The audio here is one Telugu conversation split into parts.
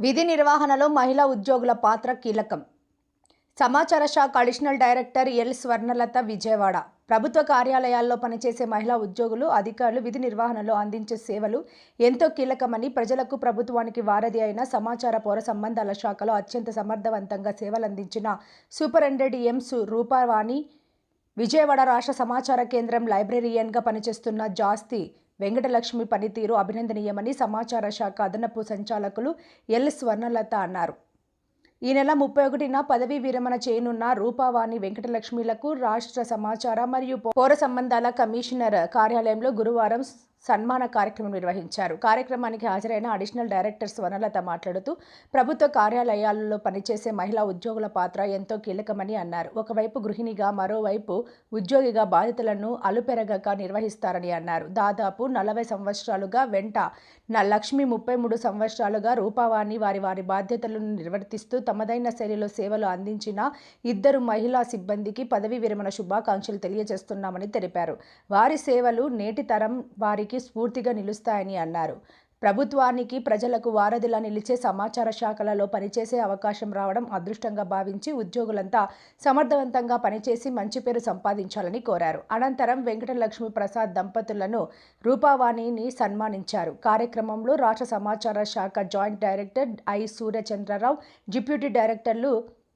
విధి నిర్వహణలో మహిళా ఉద్యోగుల పాత్ర కీలకం. సమాచార శాఖ additional director L Swarnalatha Vijayawada. ప్రభుత్వ కార్యాలయాల్లో పనిచేసే మహిళా ఉద్యోగులు అధికారులు విధి నిర్వహణలో అందించే సేవలు ఎంతో కీలకమని ప్రజలకు ప్రభుత్వానికి వారధి అయిన సమాచార పౌర సంబంధాల శాఖలో అత్యంత సమర్థవంతంగా సేవలందించిన సూపరింటెండెంట్ ఎం సు రూపావాణి విజయవాడ రాష్ట్ర సమాచార కేంద్రం లైబ్రరీయన్గా పనిచేస్తున్న జాస్తి వెంకటలక్ష్మి పనితీరు అభినందనీయమని సమాచార శాఖ అదనపు సంచాలకులు ఎల్. స్వర్ణలత అన్నారు. ఈ నెల ముప్పై ఒకటిన పదవీ విరమణ చేయనున్న రూపావాణి వెంకటలక్ష్మిలకు రాష్ట్ర సమాచార మరియు పౌర సంబంధాల కమిషనర్ కార్యాలయంలో గురువారం సన్మాన కార్యక్రమం నిర్వహించారు. కార్యక్రమానికి హాజరైన అడిషనల్ డైరెక్టర్ స్వర్ణలత మాట్లాడుతూ ప్రభుత్వ కార్యాలయాలలో పనిచేసే మహిళా ఉద్యోగుల పాత్ర ఎంతో కీలకమని అన్నారు. ఒకవైపు గృహిణిగా మరోవైపు ఉద్యోగిగా బాధ్యతలను అలుపెరగక నిర్వహిస్తారని అన్నారు. దాదాపు నలభై సంవత్సరాలుగా వెంట నా లక్ష్మి ముప్పై మూడు సంవత్సరాలుగా రూపావాణి వారి వారి బాధ్యతలను నిర్వర్తిస్తూ తమదైన శైలిలో సేవలు అందించిన ఇద్దరు మహిళా సిబ్బందికి పదవీ విరమణ శుభాకాంక్షలు తెలియజేస్తున్నామని తెలిపారు. వారి సేవలు నేటి తరం వారికి స్ఫూర్తిగా నిలుస్తాయని అన్నారు. ప్రభుత్వానికి ప్రజలకు వారధిలా నిలిచే సమాచార శాఖలలో పనిచేసే అవకాశం రావడం అదృష్టంగా భావించి ఉద్యోగులంతా సమర్థవంతంగా పనిచేసి మంచి పేరు సంపాదించాలని కోరారు. అనంతరం వెంకటలక్ష్మి ప్రసాద్ దంపతులను రూపావాణిని సన్మానించారు. కార్యక్రమంలో రాష్ట్ర సమాచార శాఖ joint director I Suryachandrarao deputy డైరెక్టర్లు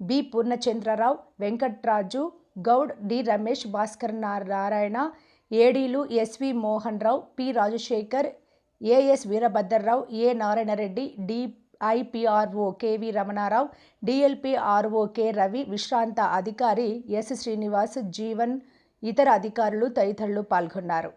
B Purnachandrarao Venkatraju Goud D Ramesh Bhaskar Narayana ఏడీలు SV Mohan Rao P Rajasekhar AS Veerabhadrarao A Narayanareddy D IPRO KV Ramanarao DLP RO K Ravi విశ్రాంత అధికారి ఎస్ శ్రీనివాస్ జీవన్ ఇతర అధికారులు తదితరులు పాల్గొన్నారు.